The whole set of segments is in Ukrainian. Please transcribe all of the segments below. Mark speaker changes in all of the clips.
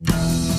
Speaker 1: Вітаю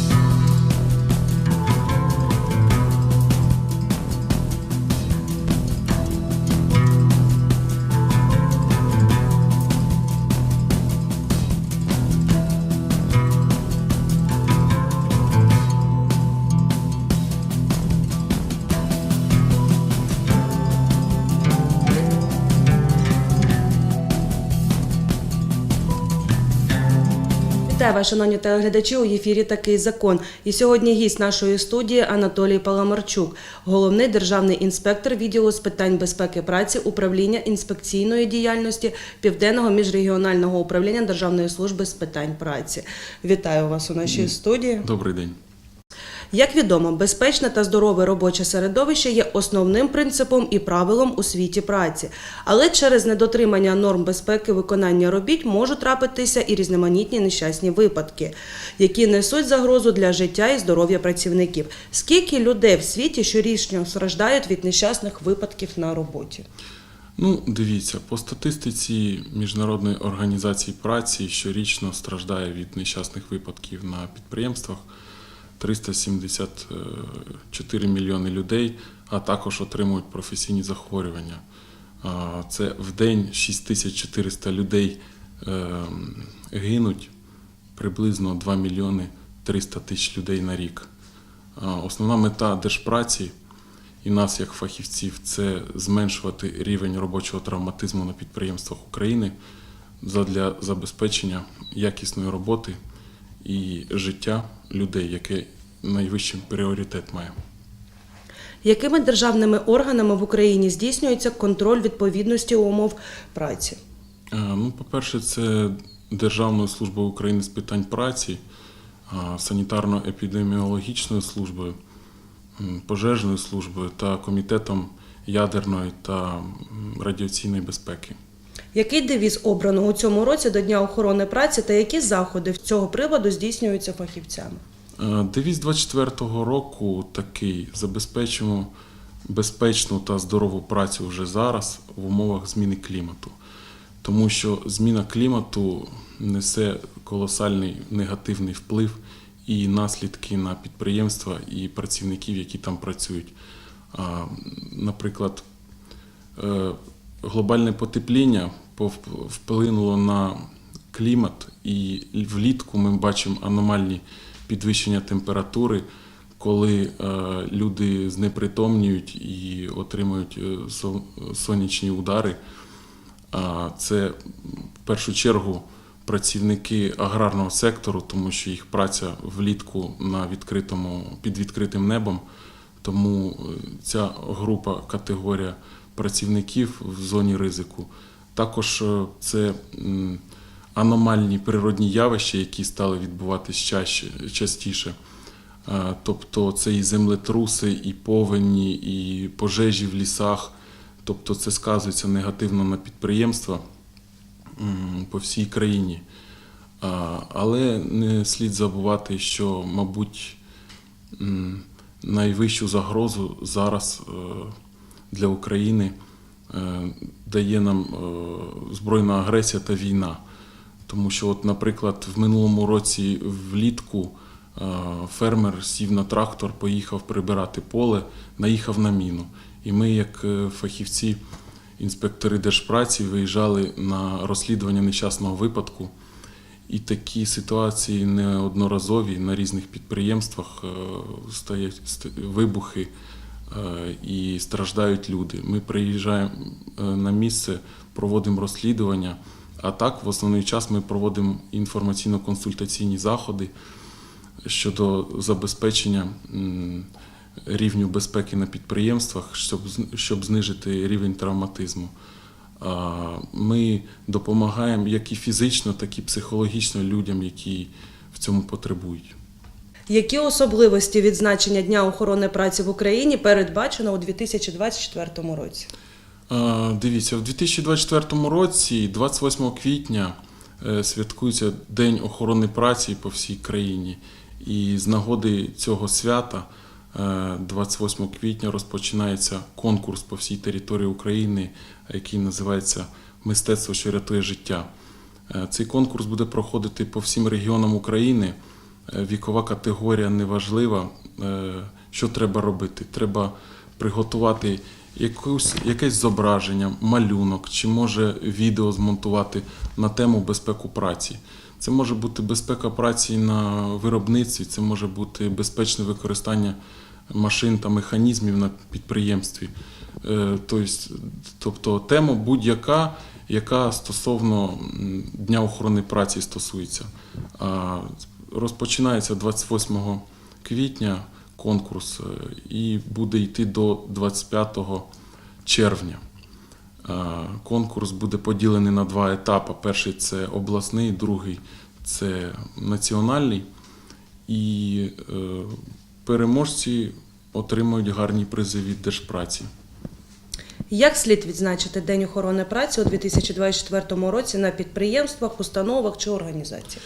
Speaker 1: вас, шановні телеглядачі, у ефірі «Такий закон». І сьогодні гість нашої студії Анатолій Паламарчук, головний державний інспектор відділу з питань безпеки праці управління інспекційної діяльності Південного міжрегіонального управління Державної служби з питань праці. Вітаю вас у нашій студії.
Speaker 2: Добрий день.
Speaker 1: Як відомо, безпечне та здорове робоче середовище є основним принципом і правилом у світі праці. Але через недотримання норм безпеки виконання робіт можуть трапитися і різноманітні нещасні випадки, які несуть загрозу для життя і здоров'я працівників. Скільки людей в світі щорічно страждають від нещасних випадків на роботі?
Speaker 2: Ну, дивіться, по статистиці Міжнародної організації праці щорічно страждає від нещасних випадків на підприємствах 374 мільйони людей, а також отримують професійні захворювання. Це в день 6400 людей е, гинуть, приблизно 2 мільйони 300 тисяч людей на рік. Основна мета держпраці і нас, як фахівців, це зменшувати рівень робочого травматизму на підприємствах України для забезпечення якісної роботи і життя людей, яке найвищий пріоритет має.
Speaker 1: Якими державними органами в Україні здійснюється контроль відповідності умов праці?
Speaker 2: Е, Ну, по-перше, це Державною службою України з питань праці, санітарно-епідеміологічною службою, м, пожежною службою та комітетом ядерної та радіаційної безпеки.
Speaker 1: Який девіз обрано у цьому році до Дня охорони праці та які заходи в цього приводу здійснюються фахівцями?
Speaker 2: Е, Девіз 24-го року такий: забезпечимо безпечну та здорову працю вже зараз в умовах зміни клімату. Тому що зміна клімату несе колосальний негативний вплив і наслідки на підприємства і працівників, які там працюють. Наприклад, е, глобальне потепління вплинуло на клімат, і влітку ми бачимо аномальні підвищення температури, коли е, люди знепритомнюють і отримують е, сонячні удари. Це в першу чергу працівники аграрного сектору, тому що їх праця влітку на відкритому під відкритим небом. Тому е, ця група категорія працівників в зоні ризику. Також е, це аномальні природні явища, які стали відбуватись чаще, частіше. Е, Тобто це і землетруси, і повені, і пожежі в лісах. Тобто це сказується негативно на підприємства по всій країні. Але не слід забувати, що, мабуть, найвищу загрозу зараз е, для України е, дає нам е, збройна агресія та війна. Тому що, от, наприклад, в минулому році влітку е, фермер сів на трактор, поїхав прибирати поле, наїхав на міну. І ми, як фахівці, інспектори держпраці, виїжджали на розслідування нещасного випадку. І такі ситуації неодноразові на різних підприємствах стають вибухи і страждають люди. Ми приїжджаємо е, на місце, проводимо розслідування. А так, в основний час ми проводимо інформаційно-консультаційні заходи щодо забезпечення рівню безпеки на підприємствах, щоб, щоб знижити рівень травматизму. Ми допомагаємо як і фізично, так і психологічно людям, які в цьому потребують.
Speaker 1: Які особливості відзначення Дня охорони праці в Україні передбачено у 2024 році?
Speaker 2: Дивіться, в 2024 році, 28 квітня, е, святкується День охорони праці по всій країні. І з нагоди цього свята, е, 28 квітня, розпочинається конкурс по всій території України, який називається Мистецтво, що рятує життя. Е, Цей конкурс буде проходити по всім регіонам України. Е, вікова категорія не важлива. Е, Що треба робити? Треба приготувати якусь, якесь зображення, малюнок, чи може відео змонтувати на тему безпеку праці. Це може бути безпека праці на виробництві, це може бути безпечне використання машин та механізмів на підприємстві. Е, Тобто, тобто тема будь-яка, яка стосовно Дня охорони праці стосується. Розпочинається 28 квітня конкурс е, і буде йти до 25 червня. Е, Конкурс буде поділений на два етапи. Перший це обласний, другий це національний. І е, переможці отримують гарні призи від держпраці.
Speaker 1: Як слід відзначити День охорони праці у 2024 році на підприємствах, установах чи організаціях?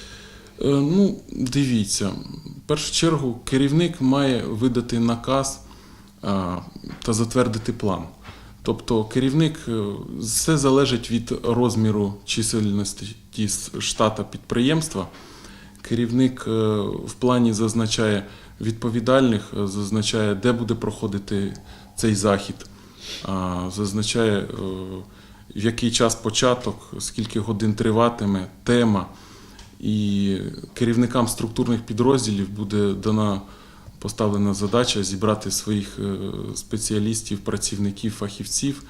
Speaker 2: Е, Ну, дивіться, в першу чергу керівник має видати наказ та затвердити план. Тобто керівник е, все залежить від розміру чисельності штата підприємства. Керівник е, в плані зазначає відповідальних, е, зазначає, де буде проходити цей захід, зазначає, е, в який час початок, скільки годин триватиме, тема. І керівникам структурних підрозділів буде дана поставлена задача зібрати своїх е, спеціалістів, працівників, фахівців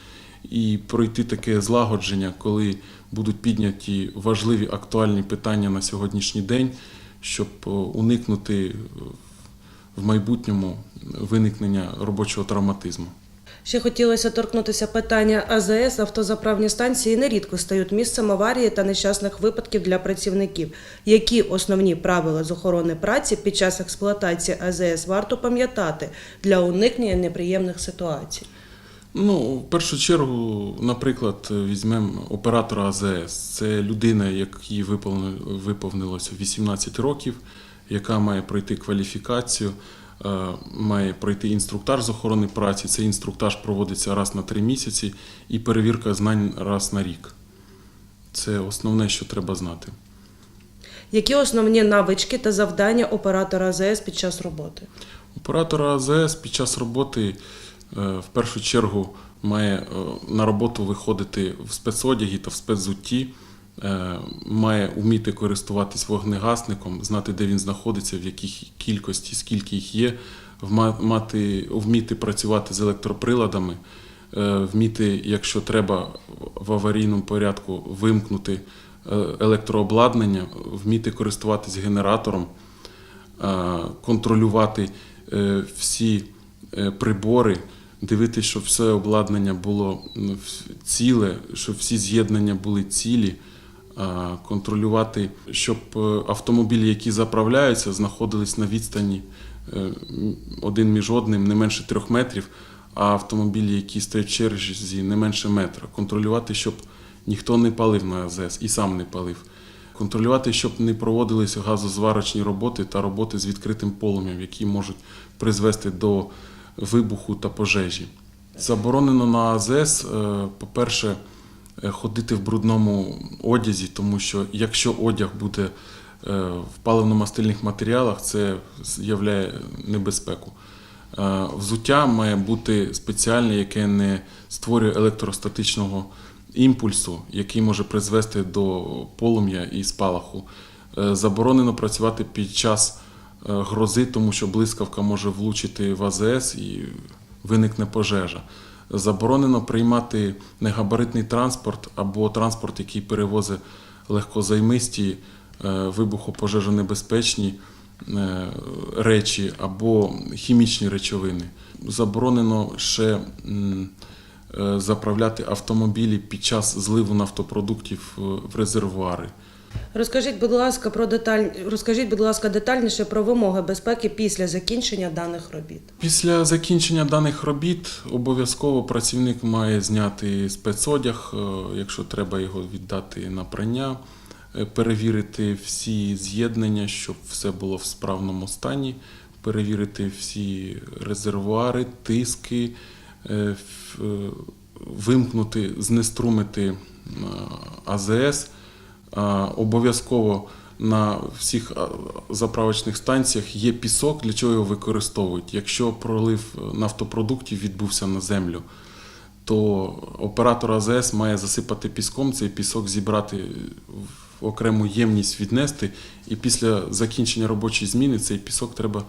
Speaker 2: і пройти таке злагодження, коли будуть підняті важливі актуальні питання на сьогоднішній день, щоб е, уникнути е, в майбутньому виникнення робочого травматизму.
Speaker 1: Ще хотілося торкнутися питання АЗС. Автозаправні станції нерідко стають місцем аварії та нещасних випадків для працівників. Які основні правила з охорони праці під час експлуатації АЗС варто пам'ятати для уникнення неприємних ситуацій?
Speaker 2: Ну, в першу чергу, наприклад, візьмемо оператора АЗС. Це людина, якій виповни- виповнилося 18 років, яка має пройти кваліфікацію, має пройти інструктаж з охорони праці. Цей інструктаж проводиться раз на три місяці і перевірка знань раз на рік. Це основне, що треба знати.
Speaker 1: Які основні навички та завдання оператора АЗС під час роботи?
Speaker 2: Оператор АЗС під час роботи е, в першу чергу має е, на роботу виходити в спецодягі та в спецзутті, е, має вміти користуватись вогнегасником, знати, де він знаходиться, в яких кількості, скільки їх є, мати, вміти працювати з електроприладами, е, вміти, якщо треба в аварійному порядку, вимкнути е, електрообладнання, вміти користуватись генератором е, контролювати е, всі е, прибори, дивитися, щоб все обладнання було ціле, щоб всі з'єднання були цілі, е, контролювати, щоб е, автомобілі, які заправляються, знаходились на відстані е, один між одним не менше трьох метрів, а автомобілі, які стоять в черзі, не менше метра. Контролювати, щоб ніхто не палив на АЗС і сам не палив контролювати, щоб не проводилися газозварочні роботи та роботи з відкритим полум'ям, які можуть призвести до вибуху та пожежі. Заборонено на АЗС, е, по-перше, е, ходити в брудному одязі, тому що якщо одяг буде е, в паливно-мастильних матеріалах, це являє небезпеку. Е, Взуття має бути спеціальне, яке не створює електростатичного імпульсу, який може призвести до полум'я і спалаху. Е, Заборонено працювати під час е, грози, тому що блискавка може влучити в АЗС і виникне пожежа. Заборонено приймати негабаритний транспорт або транспорт, який перевозить легкозаймисті, е, вибухопожежонебезпечні е, речі або хімічні речовини. Заборонено ще е, заправляти автомобілі під час зливу нафтопродуктів в резервуари.
Speaker 1: Розкажіть, будь ласка, про деталь... розкажіть, будь ласка, детальніше про вимоги безпеки після закінчення даних робіт.
Speaker 2: Після закінчення даних робіт обов'язково працівник має зняти спецодяг, е, якщо треба його віддати на прання, е, перевірити всі з'єднання, щоб все було в справному стані, перевірити всі резервуари, тиски, е, вимкнути, знеструмити АЗС. Обов'язково на всіх заправочних станціях є пісок, для чого його використовують. Якщо пролив нафтопродуктів відбувся на землю, то оператор АЗС має засипати піском, цей пісок зібрати в окрему ємність, віднести, і після закінчення робочої зміни цей пісок треба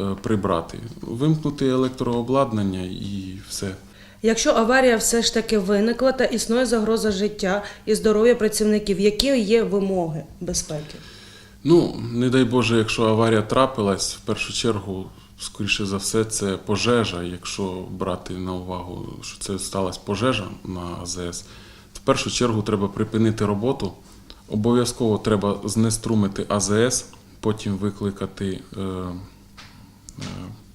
Speaker 2: е, прибрати. Вимкнути електрообладнання і все.
Speaker 1: Якщо аварія все ж таки виникла та існує загроза життя і здоров'я працівників, які є вимоги безпеки?
Speaker 2: Ну, не дай Боже, якщо аварія трапилась, в першу чергу, скоріше за все, це пожежа. Якщо брати на увагу, що це сталася пожежа на АЗС, то в першу чергу треба припинити роботу. Обов'язково треба знеструмити АЗС, потім викликати е, е,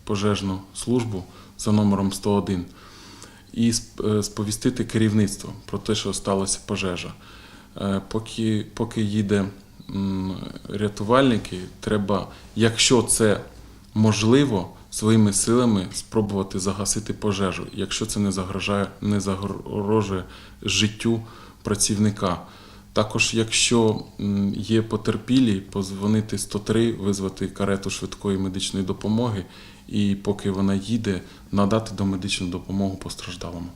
Speaker 2: пожежну службу за номером 101 і е, сповістити керівництво про те, що сталася пожежа. Е, Поки, поки їде рятувальники, треба, якщо це можливо, своїми силами спробувати загасити пожежу, якщо це не загрожає, не загрожує життю працівника. Також, якщо є потерпілі, позвонити 103, визвати карету швидкої медичної допомоги, і поки вона їде, надати домедичну допомогу постраждалому.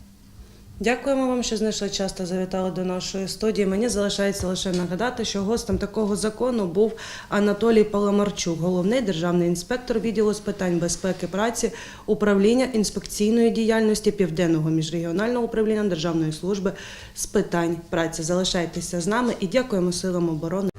Speaker 1: Дякуємо вам, що знайшли час та завітали до нашої студії. Мені залишається лише нагадати, що гостем такого закону був Анатолій Паламарчук, головний державний інспектор відділу з питань безпеки праці, управління інспекційної діяльності Південного міжрегіонального управління Державної служби з питань праці. Залишайтеся з нами і дякуємо силам оборони.